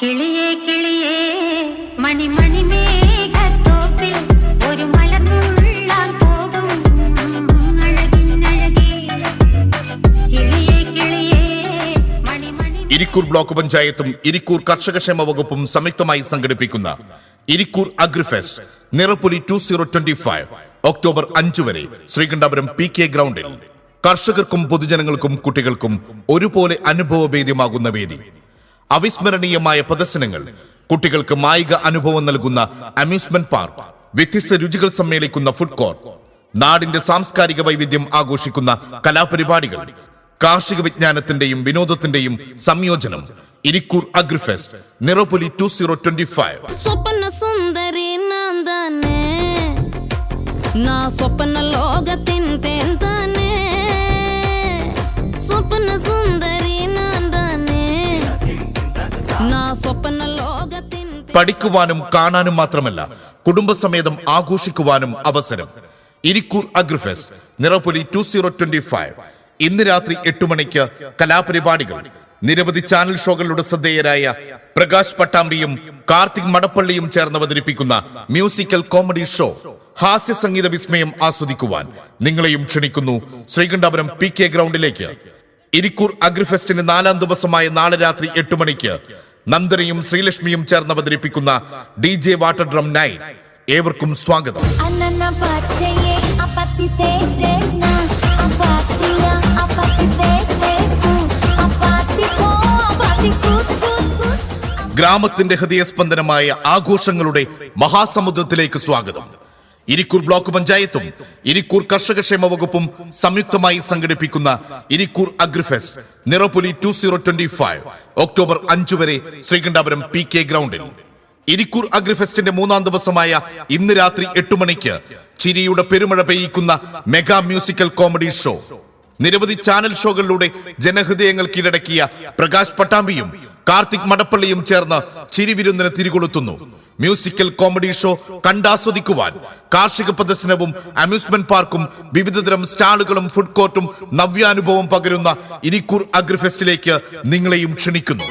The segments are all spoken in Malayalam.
കിളിയേ കിളിയേ മണിമണി മേഘത്തോപ്പിൽ ഒരു പോകും. ഇരിക്കൂർ ബ്ലോക്ക് പഞ്ചായത്തും ഇരിക്കൂർ കർഷകക്ഷേമ വകുപ്പും സംയുക്തമായി സംഘടിപ്പിക്കുന്ന Irikkur agrifest Nirapoli two zero twenty five October അഞ്ചു വരെ ശ്രീകണ്ഠാപുരം പി കെ ഗ്രൗണ്ടിൽ. കർഷകർക്കും പൊതുജനങ്ങൾക്കും കുട്ടികൾക്കും ഒരുപോലെ അനുഭവഭേദ്യമാകുന്ന വേദി. അവിസ്മരണീയമായ പ്രദർശനങ്ങൾ കുട്ടികൾക്ക് മായിക അനുഭവം നൽകുന്ന അമ്യൂസ്മെന്റ് പാർക്ക് വ്യത്യസ്ത രുചികൾ സമ്മേളിക്കുന്ന ഫുഡ് കോർട്ട് നാടിന്റെ സാംസ്കാരിക വൈവിധ്യം ആഘോഷിക്കുന്ന കലാപരിപാടികൾ കാർഷിക വിജ്ഞാനത്തിന്റെയും വിനോദത്തിന്റെയും സംയോജനം Irikkur Agrifest Nirapoli two zero twenty five സ്വപ്ന സുന്ദരി പഠിക്കുവാനും കാണാനും മാത്രമല്ല കുടുംബസമേതം ആഘോഷിക്കുവാനും അവസരം. Irikkur Agrifest Nirappoli two zero twenty five ഇന്ന് രാത്രി എട്ട് മണിക്ക് കലാപരിപാടികൾ. നിരവധി ചാനൽ ഷോകളുടെ ശ്രദ്ധേയരായ പ്രകാശ് പട്ടാമ്പിയും കാർത്തിക് മടപ്പള്ളിയും ചേർന്ന് അവതരിപ്പിക്കുന്ന മ്യൂസിക്കൽ കോമഡി ഷോ ഹാസ്യ സംഗീത വിസ്മയം ആസ്വദിക്കുവാൻ നിങ്ങളെയും ക്ഷണിക്കുന്നു ശ്രീകണ്ഠാപുരം പി കെ ഗ്രൗണ്ടിലേക്ക്. ഇരിക്കൂർ അഗ്രിഫെസ്റ്റിന് നാലാം ദിവസമായ നാളെ രാത്രി എട്ട് മണിക്ക് നന്ദനയും ശ്രീലക്ഷ്മിയും ചേർന്ന് അവതരിപ്പിക്കുന്ന D J water drum nine. ഏവർക്കും സ്വാഗതം. ഗ്രാമത്തിന്റെ ഹൃദയസ്പന്ദനമായ ആഘോഷങ്ങളുടെ മഹാസമുദ്രത്തിലേക്ക് സ്വാഗതം. ഇരിക്കൂർ ബ്ലോക്ക് പഞ്ചായത്തും ഇരിക്കൂർ കർഷകക്ഷേമ വകുപ്പും സംയുക്തമായി സംഘടിപ്പിക്കുന്ന Irikkur agrifest Nirapoli two zero twenty five October അഞ്ചു വരെ ശ്രീകണ്ഠാപുരം പി കെ ഗ്രൗണ്ടിൽ. ഇരിക്കൂർ അഗ്രിഫെസ്റ്റിന്റെ മൂന്നാം ദിവസമായ ഇന്ന് രാത്രി എട്ട് മണിക്ക് ചിരിയുടെ പെരുമഴ പെയ്യിക്കുന്ന മെഗാ മ്യൂസിക്കൽ കോമഡി ഷോ. നിരവധി ചാനൽ ഷോകളിലൂടെ ജനഹൃദയങ്ങൾ കീഴടക്കിയ പ്രകാശ് പട്ടാമ്പിയും കാർത്തിക് മടപ്പള്ളിയും ചേർന്ന് ചിരിവിരുന്നിന് തിരികൊളുത്തുന്നു. മ്യൂസിക്കൽ കോമഡി ഷോ കണ്ടാസ്വദിക്കുവാൻ കാർഷിക പ്രദർശനവും അമ്യൂസ്മെന്റ് പാർക്കും വിവിധതരം സ്റ്റാളുകളും ഫുഡ് കോർട്ടും നവ്യാനുഭവം പകരുന്ന ഇരിക്കൂർ അഗ്രിഫെസ്റ്റിലേക്ക് നിങ്ങളെയും ക്ഷണിക്കുന്നു.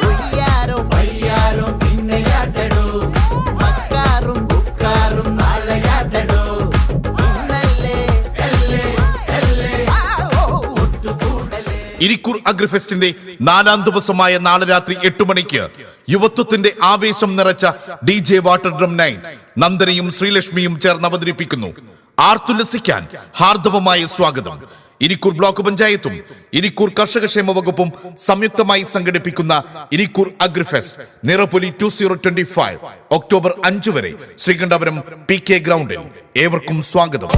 ഇരിക്കൂർ അഗ്രിഫെസ്റ്റിന്റെ നാലാം ദിവസമായ നാളെ രാത്രി എട്ട് മണിക്ക് യുവത്വത്തിന്റെ ആവേശം നിറച്ച D J water drum nine നന്ദനയും ശ്രീലക്ഷ്മിയും ചേർന്ന് അവതരിപ്പിക്കുന്നു. ആർത്തുലസിക്കാൻ ഹാർദവമായ സ്വാഗതം. ഇരിക്കൂർ ബ്ലോക്ക് പഞ്ചായത്തും ഇരിക്കൂർ കർഷകക്ഷേമ വകുപ്പും സംയുക്തമായി സംഘടിപ്പിക്കുന്ന Irikkur agrifest Nirapoli two zero twenty five October അഞ്ചു വരെ ശ്രീകണ്ഠപുരം പി കെ ഗ്രൗണ്ടിൽ ഏവർക്കും സ്വാഗതം.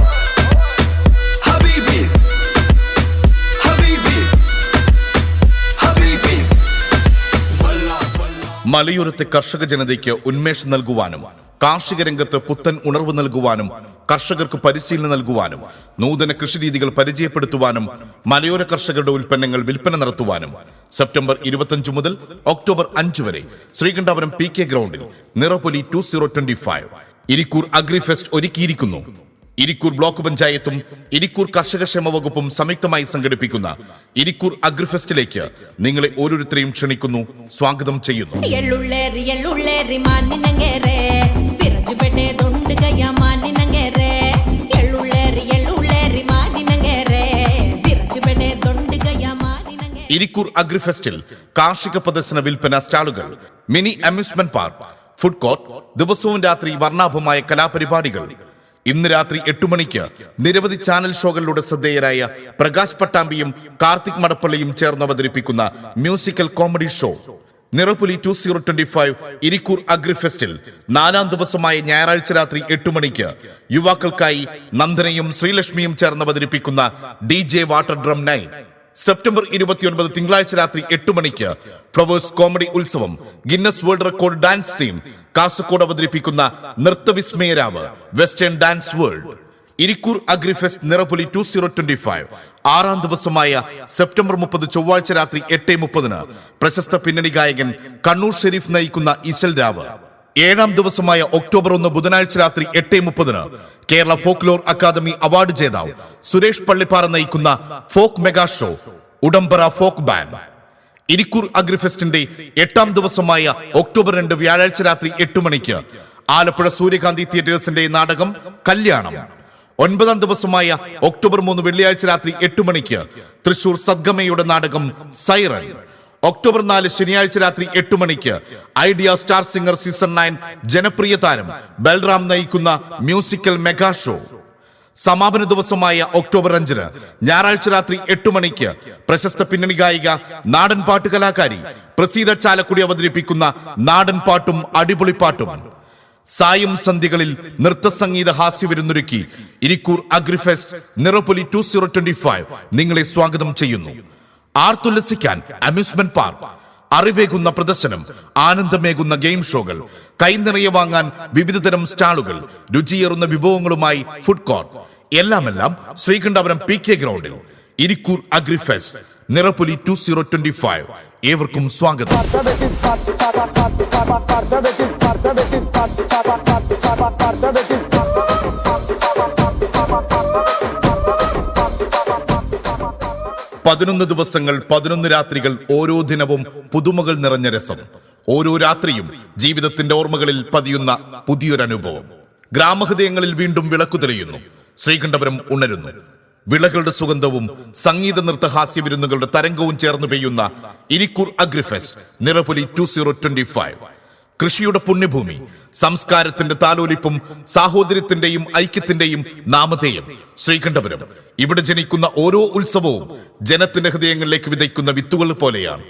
മലയോരത്തെ കർഷക ജനതയ്ക്ക് ഉന്മേഷം നൽകുവാനും കാർഷിക രംഗത്ത് പുത്തൻ ഉണർവ് നൽകുവാനും കർഷകർക്ക് പരിശീലനം നൽകുവാനും നൂതന കൃഷിരീതികൾ പരിചയപ്പെടുത്തുവാനും മലയോര കർഷകരുടെ ഉൽപ്പന്നങ്ങൾ വിൽപ്പന നടത്തുവാനും. സെപ്റ്റംബർ ഇരുപത്തഞ്ച് മുതൽ ഒക്ടോബർ അഞ്ച് വരെ ശ്രീകണ്ഠാപുരം പി കെ ഗ്രൗണ്ടിൽ Nirapoli two zero twenty five. Irikkur agrifest ഒരുക്കിയിരിക്കുന്നു. ഇരിക്കൂർ ബ്ലോക്ക് പഞ്ചായത്തും ഇരിക്കൂർ കർഷക ക്ഷേമ വകുപ്പും സംയുക്തമായി സംഘടിപ്പിക്കുന്ന ഇരിക്കൂർ അഗ്രിഫെസ്റ്റിലേക്ക് നിങ്ങളെ ഓരോരുത്തരെയും ക്ഷണിക്കുന്നു സ്വാഗതം ചെയ്യുന്നു. ഇരിക്കൂർ അഗ്രിഫെസ്റ്റിൽ കാർഷിക പ്രദർശന വിൽപ്പന സ്റ്റാളുകൾ mini amusement park food court ദിവസവും രാത്രി വർണാഭമായ കലാപരിപാടികൾ ഇന്ന് രാത്രി എട്ട് മണിക്ക് നിരവധി ചാനൽ ഷോകളിലൂടെ ശ്രദ്ധേയരായ പ്രകാശ് പട്ടാമ്പിയും കാർത്തിക് മടപ്പള്ളിയും ചേർന്ന് അവതരിപ്പിക്കുന്ന musical comedy show. Nirapoli two zero twenty five Irikkur അഗ്രിഫെസ്റ്റിൽ നാലാം ദിവസമായ ഞായറാഴ്ച രാത്രി എട്ട് മണിക്ക് യുവാക്കൾക്കായി നന്ദനയും ശ്രീലക്ഷ്മിയും ചേർന്ന് അവതരിപ്പിക്കുന്ന D J water drum nine. September ഇരുപത്തിയൊൻപത് തിങ്കളാഴ്ച രാത്രി എട്ട് മണിക്ക് flowers comedy Utsavam Guinness world record dance team Kasaragod അവതരിപ്പിക്കുന്ന നൃത്തവിസ്മയരാവ് western dance world. Irikkur agrifest Nirapoli two zero twenty five ആറാം ദിവസമായ സെപ്റ്റംബർ മുപ്പത് ചൊവ്വാഴ്ച രാത്രി എട്ട് മുപ്പതിന് പ്രശസ്ത പിന്നണി ഗായകൻ കണ്ണൂർ ഷെരീഫ് നയിക്കുന്ന ഇശൽ രാവ്. ഏഴാം ദിവസമായ ഒക്ടോബർ ഒന്ന് ബുധനാഴ്ച രാത്രി എട്ട് മുപ്പതിന് കേരള ഫോക്ലോർ അക്കാദമി അവാർഡ് ജേതാവ് സുരേഷ് പള്ളിപ്പാറ നയിക്കുന്ന folk mega show Udambara folk band Irikkur അഗ്രിഫെസ്റ്റിന്റെ എട്ടാം ദിവസമായ ഒക്ടോബർ രണ്ട് വ്യാഴാഴ്ച രാത്രി എട്ട് മണിക്ക് ആലപ്പുഴ സൂര്യകാന്തി തിയേറ്റേഴ്സിന്റെ നാടകം കല്യാണം. ഒൻപതാം ദിവസമായ ഒക്ടോബർ മൂന്ന് വെള്ളിയാഴ്ച രാത്രി എട്ട് മണിക്ക് തൃശൂർ സദ്ഗമയുടെ നാടകം സൈറൻ. ഒക്ടോബർ നാല് ശനിയാഴ്ച രാത്രി എട്ട് മണിക്ക് Idea star singer season nine ജനപ്രിയ താരം ബൽറാം നയിക്കുന്ന മ്യൂസിക്കൽ മെഗാ ഷോ. സമാപന ദിവസമായ ഒക്ടോബർ അഞ്ചിന് ഞായറാഴ്ച രാത്രി എട്ട് മണിക്ക് പ്രശസ്ത പിന്നണി ഗായിക നാടൻ പാട്ട് കലാകാരി പ്രസീത ചാലക്കുടി അവതരിപ്പിക്കുന്ന നാടൻ പാട്ടും അടിപൊളി പാട്ടും. സായം സന്ധ്യകളിൽ നൃത്തസംഗീത ഹാസ്യവിരുന്നൊരുക്കി Irikkur agrifest Nirapoli two zero twenty five നിങ്ങളെ സ്വാഗതം ചെയ്യുന്നു. ആർത്തുല്ലസിക്കാൻ അമ്യൂസ്മെന്റ് പാർക്ക് അറിവേകുന്ന പ്രദർശനം ആനന്ദമേകുന്ന ഗെയിം ഷോകൾ കൈനിറയെ വാങ്ങാൻ വിവിധതരം സ്റ്റാളുകൾ രുചിയേറുന്ന വിഭവങ്ങളുമായി ഫുഡ് കോർട്ട് എല്ലാമെല്ലാം ശ്രീകണ്ഠപുരം പി കെ ഗ്രൗണ്ടിൽ Irikkur agrifest Nirapoli two zero twenty five ഏവർക്കും സ്വാഗതം പതിനൊന്ന് ദിവസങ്ങൾ പതിനൊന്ന് രാത്രികൾ ഓരോ ദിനവും പുതുമകൾ നിറഞ്ഞ രസം. ഓരോ രാത്രിയും ജീവിതത്തിന്റെ ഓർമ്മകളിൽ പതിയുന്ന പുതിയൊരനുഭവം. ഗ്രാമഹൃദയങ്ങളിൽ വീണ്ടും വിളക്കു തെളിയുന്നു. ശ്രീകണ്ഠപുരം ഉണരുന്നു. വിളകളുടെ സുഗന്ധവും സംഗീത നൃത്ത ഹാസ്യ വിരുന്നുകളുടെ തരംഗവും ചേർന്ന് പെയ്യുന്ന Irikkur agrifest Nirapoli two zero twenty five കൃഷിയുടെ പുണ്യഭൂമി സംസ്കാരത്തിന്റെ താലോലിപ്പും സാഹോദര്യത്തിന്റെയും ഐക്യത്തിന്റെയും നാമധേയം. ശ്രീകണ്ഠപുരം. ഇവിടെ ജനിക്കുന്ന ഓരോ ഉത്സവവും ജനത്തിന്റെ ഹൃദയങ്ങളിലേക്ക് വിതയ്ക്കുന്ന വിത്തുകൾ പോലെയാണ്.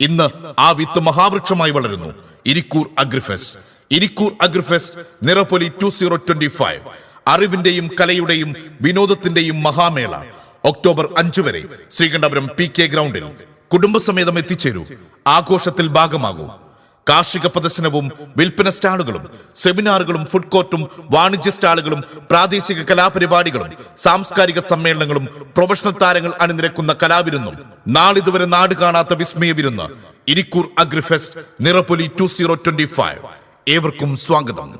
ഇന്ന് ആ വിത്ത് മഹാവൃക്ഷമായി വളരുന്നു. Irikkur Agrifest. Irikkur Agrifest Nirappoli two zero twenty five അറിവിന്റെയും കലയുടെയും വിനോദത്തിന്റെയും മഹാമേള. ഒക്ടോബർ അഞ്ചു വരെ ശ്രീകണ്ഠപുരം പി കെ ഗ്രൗണ്ടിൽ. കുടുംബസമേതം എത്തിച്ചേരൂ. ആഘോഷത്തിൽ ഭാഗമാകൂ. കാർഷിക പ്രദർശനവും വിൽപ്പന സ്റ്റാളുകളും സെമിനാറുകളും ഫുഡ് കോർട്ടും വാണിജ്യ സ്റ്റാളുകളും പ്രാദേശിക കലാപരിപാടികളും സാംസ്കാരിക സമ്മേളനങ്ങളും പ്രൊഫഷണൽ താരങ്ങൾ അണിനിരക്കുന്ന കലാവിരുന്നും നാളിതുവരെ നാട് കാണാത്ത വിസ്മയ വിരുന്ന് Irikkur agrifest Nirapoli two zero twenty five. ഏവർക്കും സ്വാഗതം.